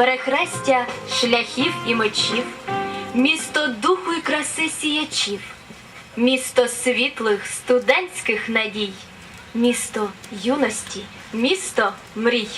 перехрестя шляхів і мечів, місто духу і краси сіячів, місто світлих студентських надій, місто юності, місто мрій.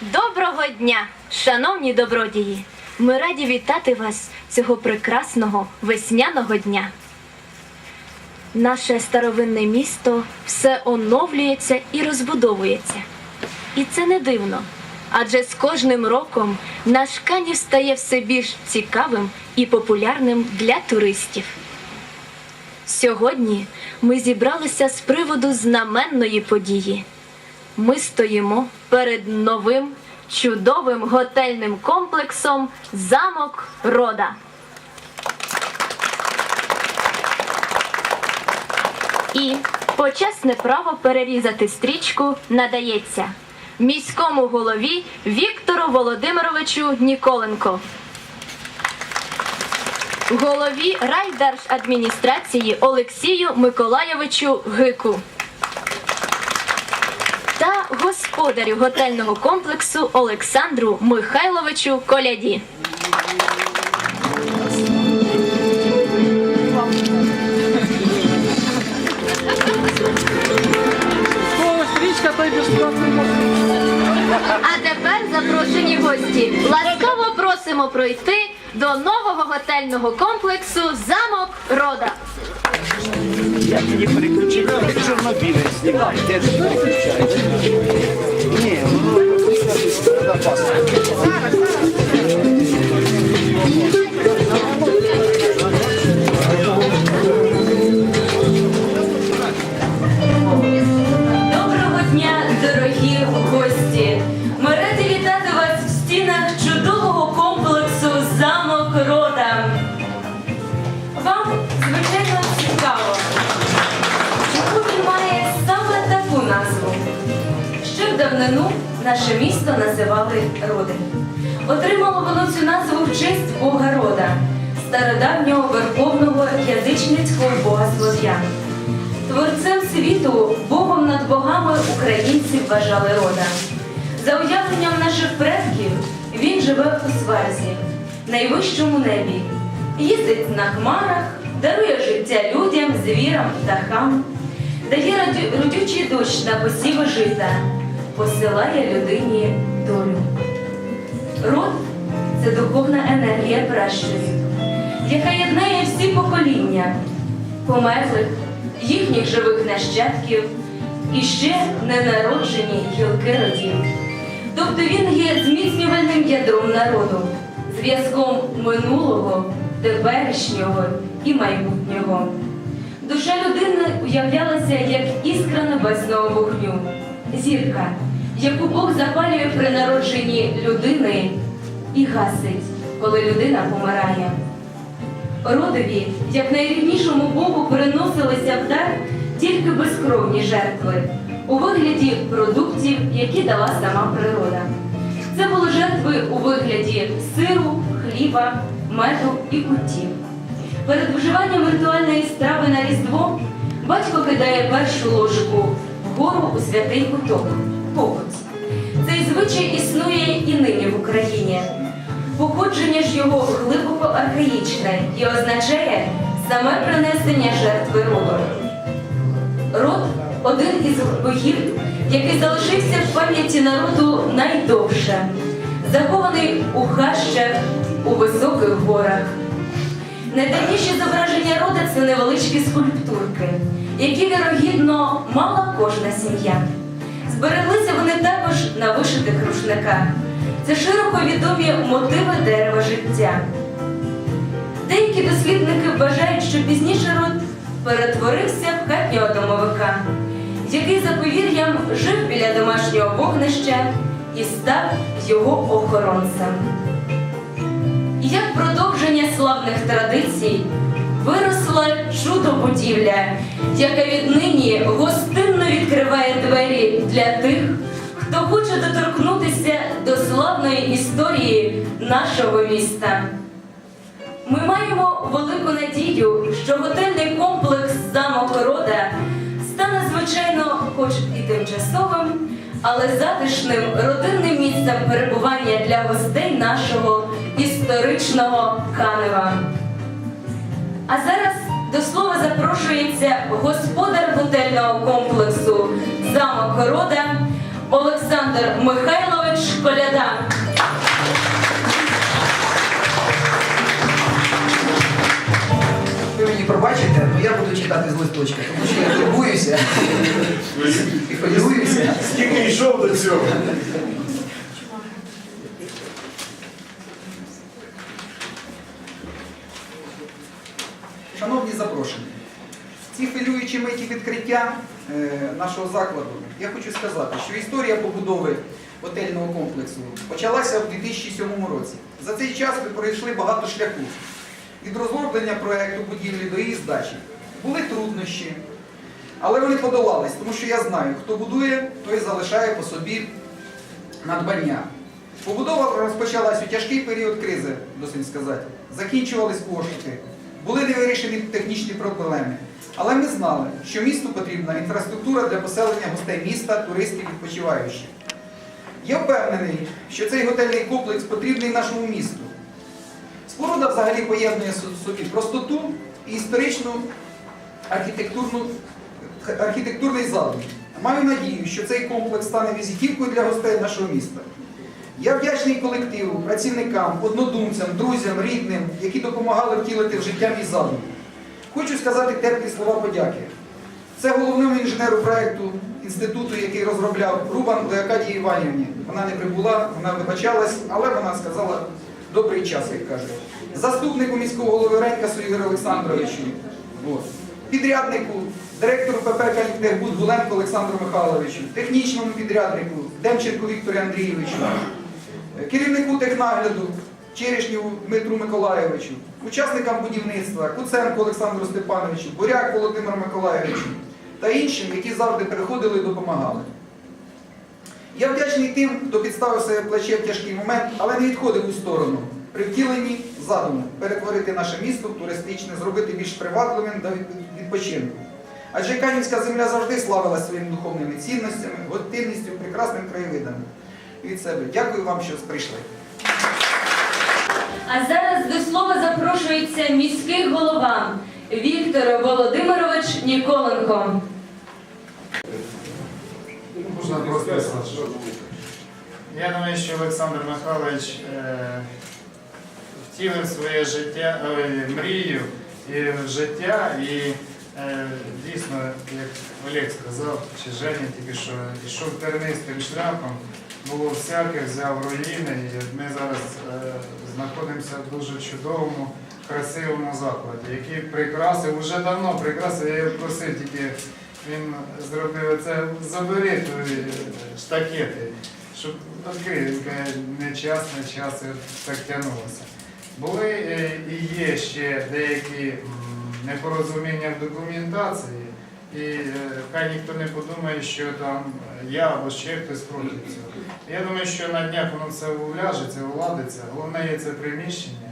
Доброго дня, шановні добродії! Ми раді вітати вас цього прекрасного весняного дня. Наше старовинне місто все оновлюється і розбудовується. І це не дивно. Адже з кожним роком наш Канів стає все більш цікавим і популярним для туристів. Сьогодні ми зібралися з приводу знаменної події. Ми стоїмо перед новим чудовим готельним комплексом Замок Рода. І почесне право перерізати стрічку надається міському голові Віктору Володимировичу Ніколенко. Голові райдержадміністрації Олексію Миколайовичу Гику та господарю готельного комплексу Олександру Михайловичу Коляді. А тепер запрошені гості. Ласкаво просимо пройти до нового готельного комплексу Замок Рода. Я тоді переключив, чорнобілець знімає, де ж переключається? Ні, ну, зараз, на вважали рода. За уявленням наших предків, він живе у сварзі, найвищому небі, їздить на хмарах, дарує життя людям, звірам, птахам, дає родючий дощ на посіви жита, посилає людині долю. Род це духовна енергія пращурів, яка єднає всі покоління, померлих, їхніх живих нащадків і ще ненароджені гілки родів. Тобто він є зміцнювальним ядром народу, зв'язком минулого, теперішнього і майбутнього. Душа людини уявлялася як іскра небесного вогню, зірка, яку Бог запалює при народженні людини і гасить, коли людина помирає. Родові, як найріднішому Богу, приносилися в дар тільки безкровні жертви у вигляді продуктів, які дала сама природа. Це були жертви у вигляді сиру, хліба, меду і кутів. Перед вживанням ритуальної страви на Різдво батько кидає першу ложку вгору у святий куток покуть. Цей звичай існує і нині в Україні. Походження ж його глибоко архаїчне і означає саме принесення жертви роду. Один із богів, який залишився в пам'яті народу найдовше, захований у хащах, у високих горах. Найдавніші зображення рода це невеличкі скульптурки, які вірогідно мала кожна сім'я. Збереглися вони також на вишитих рушниках. Це широко відомі мотиви дерева життя. Деякі дослідники вважають, що пізніше род перетворився в хатнього домовика, який за повір'ям жив біля домашнього вогнища і став його охоронцем. І Як продовження славних традицій виросла чудо-будівля, яка віднині гостинно відкриває двері для тих, хто хоче доторкнутися до славної історії нашого міста. Ми маємо велику надію, що готельний комплекс замок Рода стане звичайно, хоч і тимчасовим, але затишним родинним місцем перебування для гостей нашого історичного Канева. А зараз до слова запрошується господар готельного комплексу Замок Рода Олександр Михайлович Коляда. Пробачите, але я буду читати з листочка, тому що я турбуюся і хвилююся. Скільки йшов до цього? Шановні запрошені, ці хвилюючі миті відкриття е, нашого закладу я хочу сказати, що історія побудови готельного комплексу почалася в 2007 році. За цей час ви пройшли багато шляху. Від розроблення проєкту будівлі до її здачі. Були труднощі, але вони подолались, тому що я знаю, хто будує, той залишає по собі надбання. Побудова розпочалась у тяжкий період кризи, досить сказати. Закінчувались пошуки, були невирішені технічні проблеми. Але ми знали, що місту потрібна інфраструктура для поселення гостей міста, туристів, відпочиваючих. Я впевнений, що цей готельний комплекс потрібний нашому місту. Споруда взагалі поєднує собі простоту і історичну архітектурну, архітектурний задум. Маю надію, що цей комплекс стане візитівкою для гостей нашого міста. Я вдячний колективу, працівникам, однодумцям, друзям, рідним, які допомагали втілити в життя мій задум. Хочу сказати теплі слова подяки. Це головному інженеру проєкту інституту, який розробляв Рубан Леокадії Іванівні. Вона не прибула, вона вибачалась, але вона сказала добрий час, як кажуть. Заступнику міського голови Ренькасу Ігорю Олександровичу. Підряднику, директору ПП «Калітехбуд» Гуленко Олександру Михайловичу, технічному підряднику Демченку Віктору Андрійовичу, керівнику технагляду Черешнєву Дмитру Миколайовичу, учасникам будівництва Куценку Олександру Степановичу, Буряк Володимиру Миколайовичу та іншим, які завжди приходили і допомагали. Я вдячний тим, хто підставив своє плече в тяжкий момент, але не відходив у сторону. При втіленні задуму перетворити наше місто в туристичне, зробити більш привабливим до відпочинку. Адже Канівська земля завжди славилася своїми духовними цінностями, гостинністю, прекрасним краєвидом. Від себе дякую вам, що прийшли. А зараз до слова запрошується міський голова Віктор Володимирович Ніколенко. Можна просто Я думаю, що Олександр Михайлович е, втілив своє життя, ой, мрію і в життя, і е, дійсно, як Олег сказав, чи Женя тільки що йшов тернистим шляхом, було всяке, взяв руїни, і ми зараз е, знаходимося в дуже чудовому, красивому закладі, який прикрасив, уже давно прикрасив, я просив тільки він зробив це, забери е, штакети, щоб відкрив, не час, не час, так тягнулося. Були е, і є ще деякі непорозуміння в документації, і е, хай ніхто не подумає, що там я або ще хтось проти цього. Я думаю, що на днях воно все уляжеться, уладиться. Головне є це приміщення.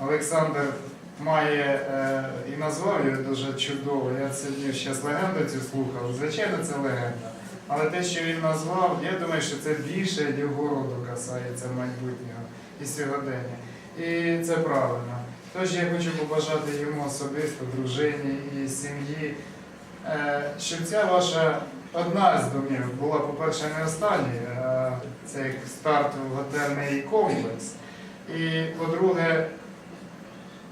Олександр має е, і назвав його дуже чудово. Я сьогодні зараз легенду цю слухав. Звичайно, це легенда. Але те, що він назвав, я думаю, що це більше його роду касається майбутнього і сьогодення. І це правильно. Тож я хочу побажати йому особисто, дружині і сім'ї, е, щоб ця ваша одна з домів була, по-перше, не останньою, а це як старт в готельний комплекс. І по-друге,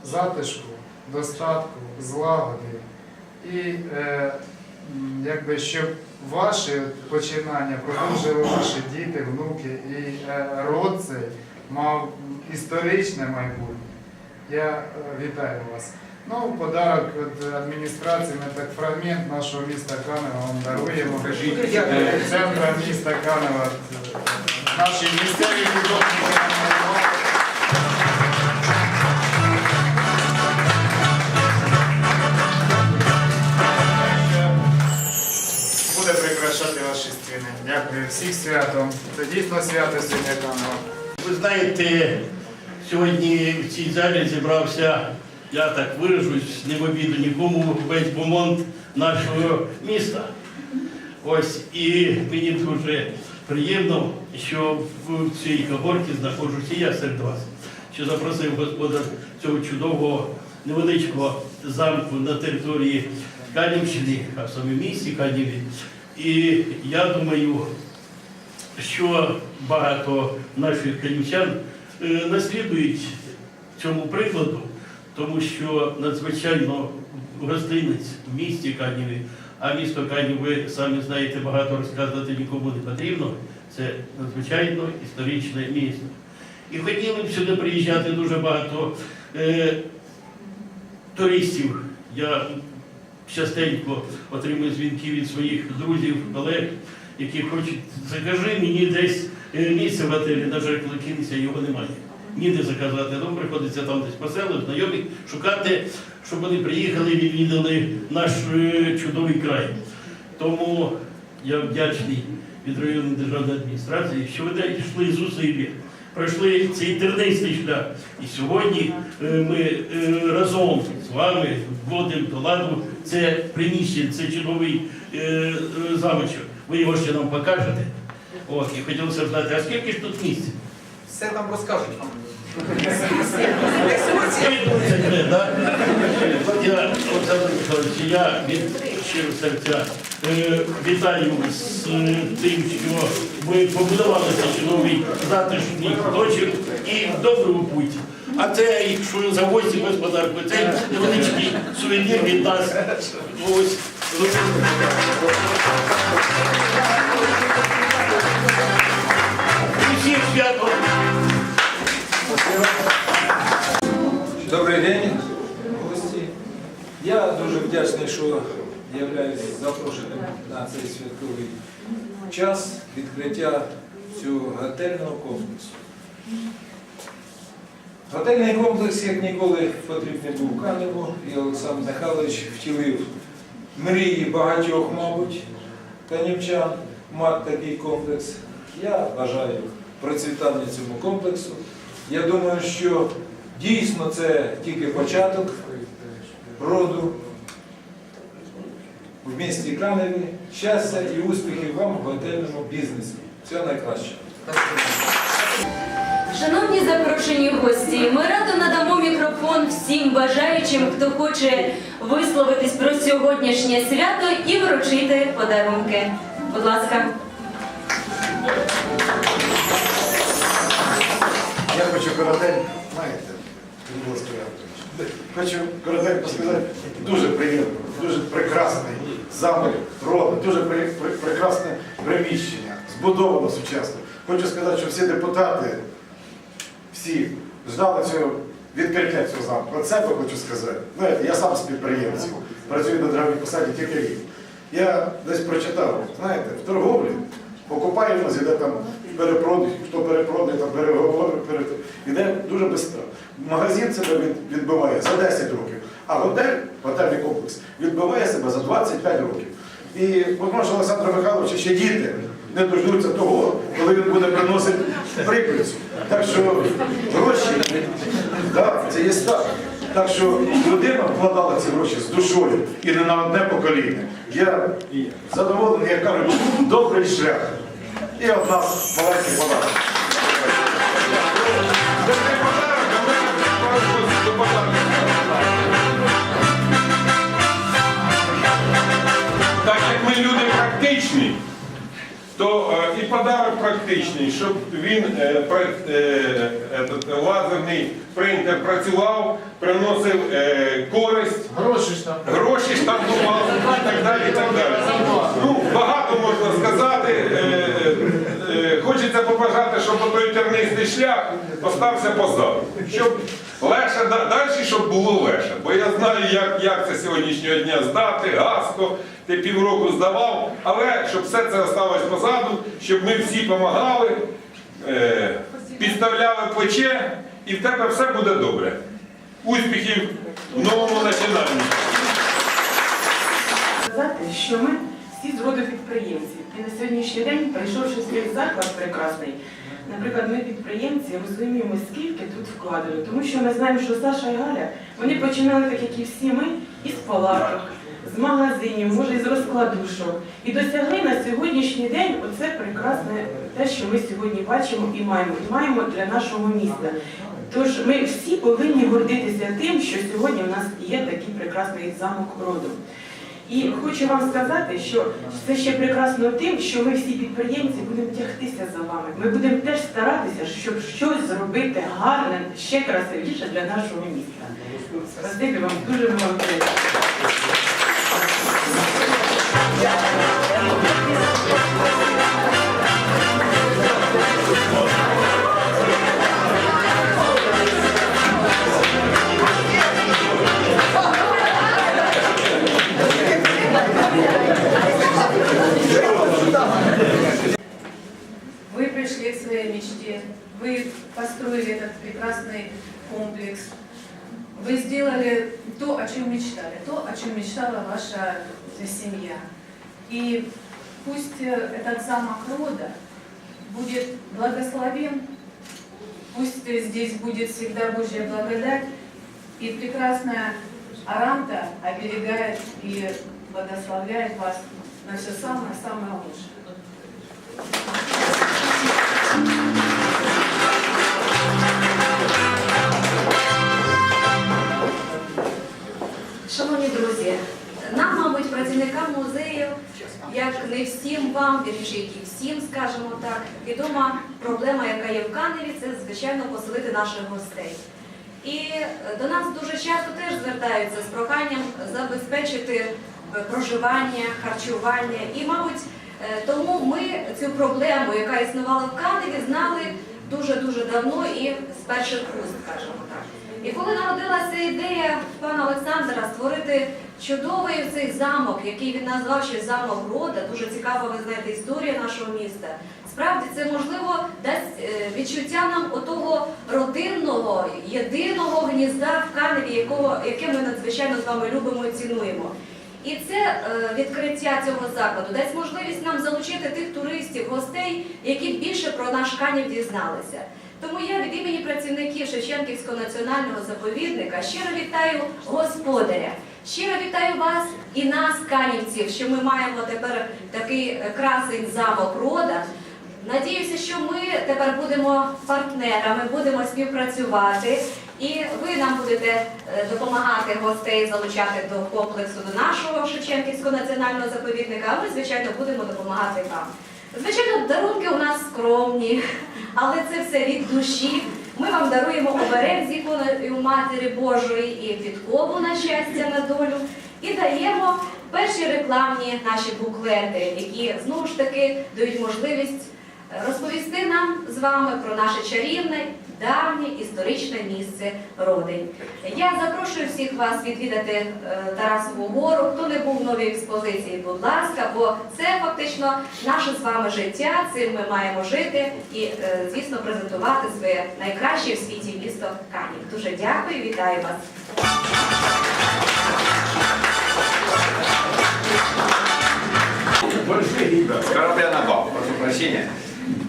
затишку, достатку, злагоди. І е, якби щоб ваші починання продовжили ваші діти, внуки, і е, род цей мав історичне майбутнє. Я е, вітаю вас. Ну, подарок від адміністрації ми так фрагмент нашого міста Канева вам даруємо. Е, Центра міста Канева. е, Наші місцеві художники Дякую всіх святом. Це дійсно свято сьогодні Канева. Ви знаєте, сьогодні в цій залі зібрався, я так виражусь, не в обіду нікому, весь бомонд нашого міста. Ось і мені дуже приємно, що в цій когорті знаходжуся я серед вас, що запросив господар цього чудового невеличкого замку на території Канівщини, а в місті Каніві. І я думаю, що багато наших канівчан е, наслідують цьому прикладу, тому що надзвичайно гостинець в місті Каніві, а місто Канів, ви самі знаєте, багато розказувати нікому не потрібно. Це надзвичайно історичне місто. І хотіли б сюди приїжджати дуже багато е, туристів. Я частенько отримую дзвінки від своїх друзів, колег, які хочуть, закажи мені десь е, місце в готелі, на жаль, коли кинеться, його немає. Ніде заказати, тому приходиться там десь по селах, знайомих, шукати, щоб вони приїхали і відвідали наш е, чудовий край. Тому я вдячний від районної державної адміністрації, що ви йшли зусилля, пройшли цей тернистий шлях. І сьогодні е, ми е, разом з вами вводимо до ладу це приміщення, це чудовий е, замочок. Ви його ще нам покажете. От, і хотілося б знати, а скільки ж тут місць? Все там розкажуть я від щирого серця е, вітаю з е, тим, що ви побудували цей чудовий затишний куточок і в добру путь. А це, якщо за гості господарку, це невеличкий сувенір від нас. Ось. Усіх свято. Добрий день, гості. Я дуже вдячний, що являюсь запрошеним на цей святковий час відкриття цього готельного комплексу. Готельний комплекс, як ніколи, потрібний був Каневу, і Олександр Михайлович втілив мрії багатьох, мабуть, канівчан мати такий комплекс. Я бажаю процвітання цьому комплексу. Я думаю, що дійсно це тільки початок роду в місті Каневі. Щастя і успіхів вам в готельному бізнесі. Всього найкращого. Шановні запрошені гості, ми радо надамо мікрофон всім бажаючим, хто хоче висловитись про сьогоднішнє свято і вручити подарунки. Будь ласка. Я хочу коротенько, знаєте, Людмила Співакович, хочу коротенько сказати, дуже приємно, дуже прекрасний замок роду, дуже при- при- прекрасне приміщення, збудовано сучасно. Хочу сказати, що всі депутати, всі ждали цього відкриття цього замку. Про це хочу сказати. Знаєте, я сам з підприємців, працюю на державній посаді тільки рік. Я десь прочитав, знаєте, в торговлі покупаємося, іде там перепродаж, хто перепродає, там переговори, пере... іде дуже швидко. Магазин себе від- відбиває за 10 років, а готель, готельний комплекс, відбиває себе за 25 років. І можливо, що Олександр Михайлович ще діти не дождуться того, коли він буде приносити прибильцю. Так що гроші, да, це є так. Так що людина вкладала ці гроші з душою і не на одне покоління. Я задоволений, як кажуть, добрий шлях. І от нас маленький подарок. Так як ми люди практичні, то е, і подарок практичний, щоб він пра- е, этот, лазерний принтер працював, приносив е, користь, Гроші ж там. гроші штампував і так далі. і так далі. Ну, багато можна сказати. Е, е, Хочеться побажати, щоб той тернистий шлях остався позаду. Щоб легше да- далі, щоб було легше. Бо я знаю, як, як це сьогоднішнього дня здати, газко, ти півроку здавав, але щоб все це осталось позаду, щоб ми всі допомагали, е, підставляли плече, і в тебе все буде добре. Успіхів в новому починанні. сказати, що ми всі з роду підприємців. І на сьогоднішній день, прийшовши цей заклад прекрасний, наприклад, ми підприємці розуміємо, скільки тут вкладено. Тому що ми знаємо, що Саша і Галя вони починали, так як і всі ми, із палаток. з магазинів, може з розкладушок. І досягли на сьогоднішній день оце прекрасне те, що ми сьогодні бачимо і маємо, і маємо для нашого міста. Тож ми всі повинні гордитися тим, що сьогодні в нас є такий прекрасний замок роду. І хочу вам сказати, що це ще прекрасно тим, що ми всі підприємці будемо тягтися за вами. Ми будемо теж старатися, щоб щось зробити гарне, ще красивіше для нашого міста. Спасибі вам дуже вам. всегда Божья благодать, и прекрасная Аранта оберегает и благословляет вас на все самое-самое лучшее. Шановні друзі, нам, мабуть, працівникам музею, як не всім вам, вірніше, як і всім, скажімо так, відома проблема, яка є в Каневі, це, звичайно, поселити наших гостей. І е, до нас дуже часто теж звертаються з проханням забезпечити е, проживання, харчування. І, мабуть, е, тому ми цю проблему, яка існувала в Каневі, знали дуже-дуже давно і з перших уст, скажімо так. І коли народилася ідея пана Олександра створити чудовий цей замок, який він назвав ще замок рода, дуже цікава, ви знаєте, історія нашого міста. Справді це можливо дасть е, відчуття нам отого родинного, єдиного гнізда в Каневі, якого, яке ми надзвичайно з вами любимо і цінуємо. І це е, відкриття цього закладу дасть можливість нам залучити тих туристів, гостей, які більше про наш Канів дізналися. Тому я від імені працівників Шевченківського національного заповідника щиро вітаю господаря. Щиро вітаю вас і нас, канівців, що ми маємо тепер такий е, красень замок рода. Надіюся, що ми тепер будемо партнерами, будемо співпрацювати, і ви нам будете е, допомагати гостей залучати до комплексу до нашого Шевченківського національного заповідника. А ми, звичайно, будемо допомагати вам. Звичайно, дарунки у нас скромні, але це все від душі. Ми вам даруємо оберег з іконою Матері Божої і підкову на щастя на долю. І даємо перші рекламні наші буклети, які знову ж таки дають можливість е, розповісти нам з вами про наше чарівне, давнє історичне місце Родень. Я запрошую всіх вас відвідати е, Тарасову гору. Хто не був в новій експозиції, будь ласка, бо це фактично наше з вами життя. Цим ми маємо жити і, е, звісно, презентувати своє найкраще в світі місто Канів. Дуже дякую, вітаю вас. С корабля на бал, прошу прощения.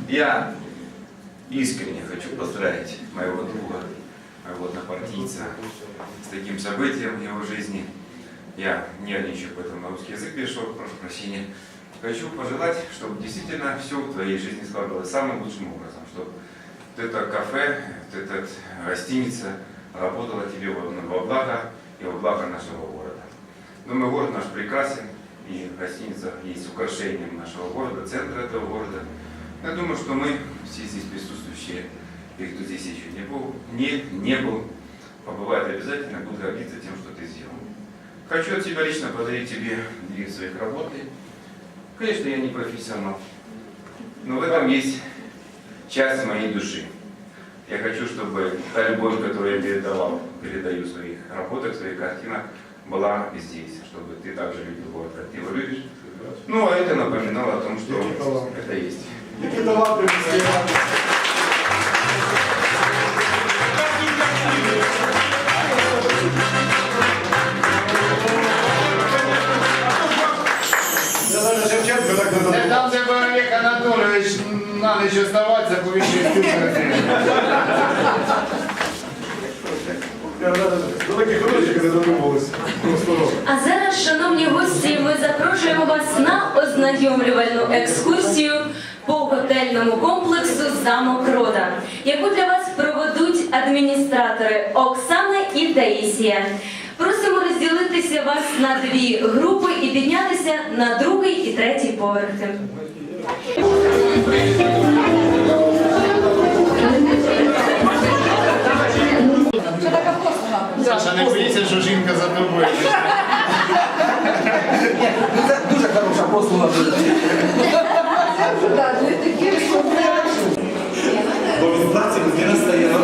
Я искренне хочу поздравить моего друга, моего однопартийца с таким событием в его жизни. Я нервничаю, поэтому на русский язык перешел, прошу прощения. Хочу пожелать, чтобы действительно все в твоей жизни складывалось самым лучшим образом, чтобы это кафе, эта гостиница работала тебе во благо и во благо нашего города. Думаю, город наш прекрасен, и гостиница есть украшением нашего города, центра этого города. Я думаю, что мы, все здесь присутствующие, и кто здесь еще не был, не, не был, побывает обязательно, будут гордиться тем, что ты сделал. Хочу от себя лично подарить тебе две своих работы. Конечно, я не профессионал, но в этом есть часть моей души. Я хочу, чтобы та любовь, которую я передавал, передаю в своих работах, в своих картинах, была здесь, чтобы ты также любил город, как ты его любишь. Ну, а это напоминало о том, что это есть. Які таланти ніч оставатися, навіть до таких ручок не. Просто А зараз зараз, шановні гості, ми запрошуємо вас на ознайомлювальну екскурсію по готельному комплексу Замок Рода, яку для вас проведуть адміністратори Оксана і Таїсія. Просимо розділитися вас на дві групи і піднятися на другий і третій поверхи. Саша, не боїться, що жінка за тобою. Ну, Це дуже хороша послуга. Бо він праці людина стає на